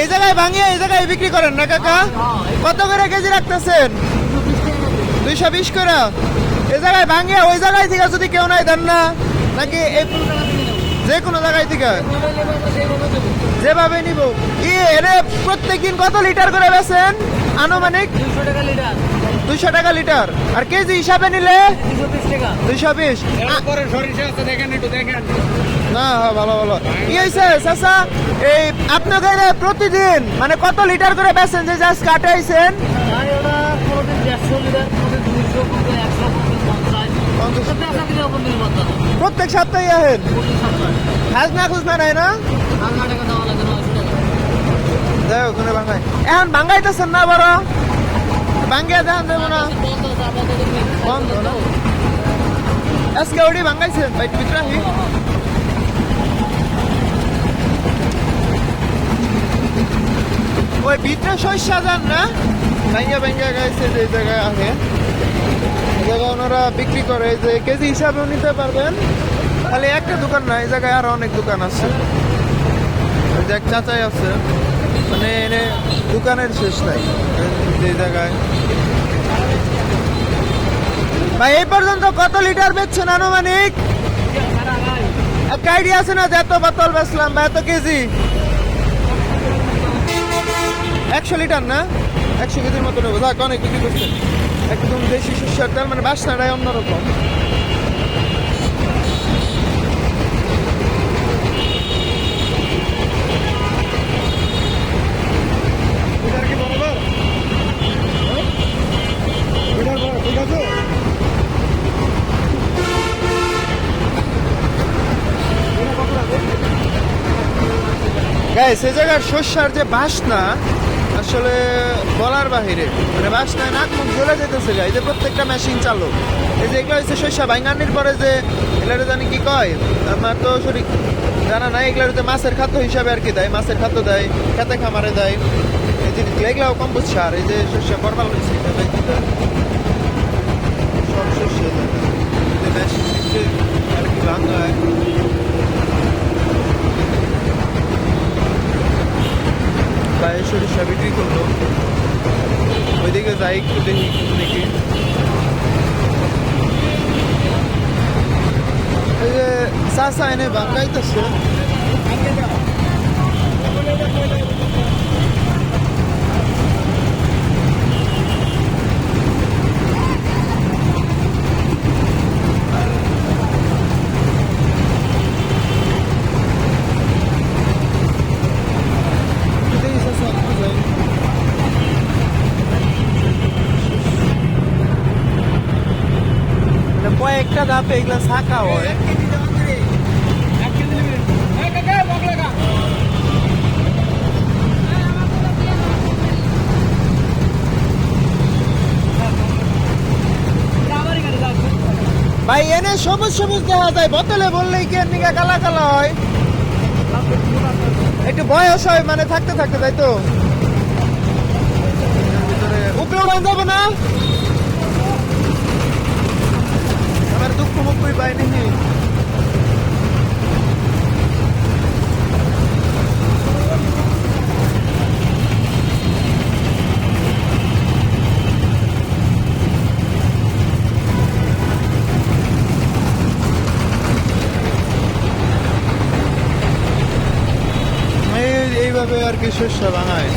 এই জায়গায় ভাঙিয়ে এই জায়গায় বিক্রি করেন না, কাকা? কত করে কেজি রাখতেছেন? দুইশো বিশ করে। এই জায়গায় ভাঙিয়ে ওই জায়গায় থেকে যদি কেউ নাই দেন না? নাকি যে কোনো জায়গায় থেকে? যেভাবে নিব। ই এনে প্রত্যেকদিন কত লিটার করে বেছেন আনুমানিক? দুইশো টাকা লিটার। আর কেজি হিসাবে নিলে দুইশো বিশ। না হ্যাঁ, ভালো ভালো। কি হয়েছে চাচা? এই এখানে প্রতিদিন মানে কত লিটার করে বেছেন যে জাস্ট কাটাইছেন? প্রত্যেক সপ্তাহে আহেন? খাস না? খুঁজ নাই না এখন ভাঙাইতেছেন না বড়? ভাঙ্গিয়া দেন দেবো না। বন্ধ না আজকে ওটি ভাঙাইছেন বাইট ভিতরে ওই ভিতরে শস্য যান না? ভাঙ্গা ভাঙ্গা গাইছে যে জায়গায় আহে। এই জায়গায় ওনারা বিক্রি করে যে কেজি হিসাবেও নিতে পারবেন। খালি একটা দোকান না, এই জায়গায় আরও অনেক দোকান আছে। এক চাচাই আছে। মানে এনে দোকানের শেষ নাই। যে জায়গায়। ভাই, এই পর্যন্ত কত লিটার বেচছেন আনুমানিক? একটা আইডিয়া আছে না যে এত বোতল বেচলাম? বা এত কেজি? একশো লিটার না? একশো কেজির মতো নেব। যাক, অনেক বিক্রি করছেন। একদম দেশি শস্যের তেল মানে বাসনাটাই অন্যরকম। গায়ে সে জায়গার শস্যার যে বাসনা, আসলে বলার বাহিরে মানে বাসনায় নাক মুখ জ্বলে যেতেছে গাই যে প্রত্যেকটা মেশিন চালু। এই যে এগুলো হচ্ছে শস্য ভাঙ্গানির পরে যে এগুলো জানি কি কয়, আমার তো সঠিক জানা নাই এগুলো যে মাছের খাদ্য হিসাবে আর কি দেয়, মাছের খাদ্য দেয়, খেতে খামারে দেয়। এই জিনিসগুলো, এগুলাও কম্পোজ সার, এই যে শস্য করবার হয়েছে এটা বেশি দেয়। সব শস্য দেয়। এই যে মেশিন থেকে আর কি ভাঙায় প্রায় সরিষা বিক্রি করল। ওইদিকে যাই একটু দেখি নাকি এই যে চাষা এনে বাঙ্গাইতেছে দেখি চাষা একটু যাই। কয়েকটা ধাপে এগুলা শাখা হয়। ভাই এনে সবুজ সবুজ দেখা যায়। বোতলে বললেই কি এর কালা কালা হয়? একটু বয়স হয় মানে থাকতে থাকতে তাই তো? উপরে যাব না আমার পাইনি এই- এইভাবে আর কি শস্য ভাঙায়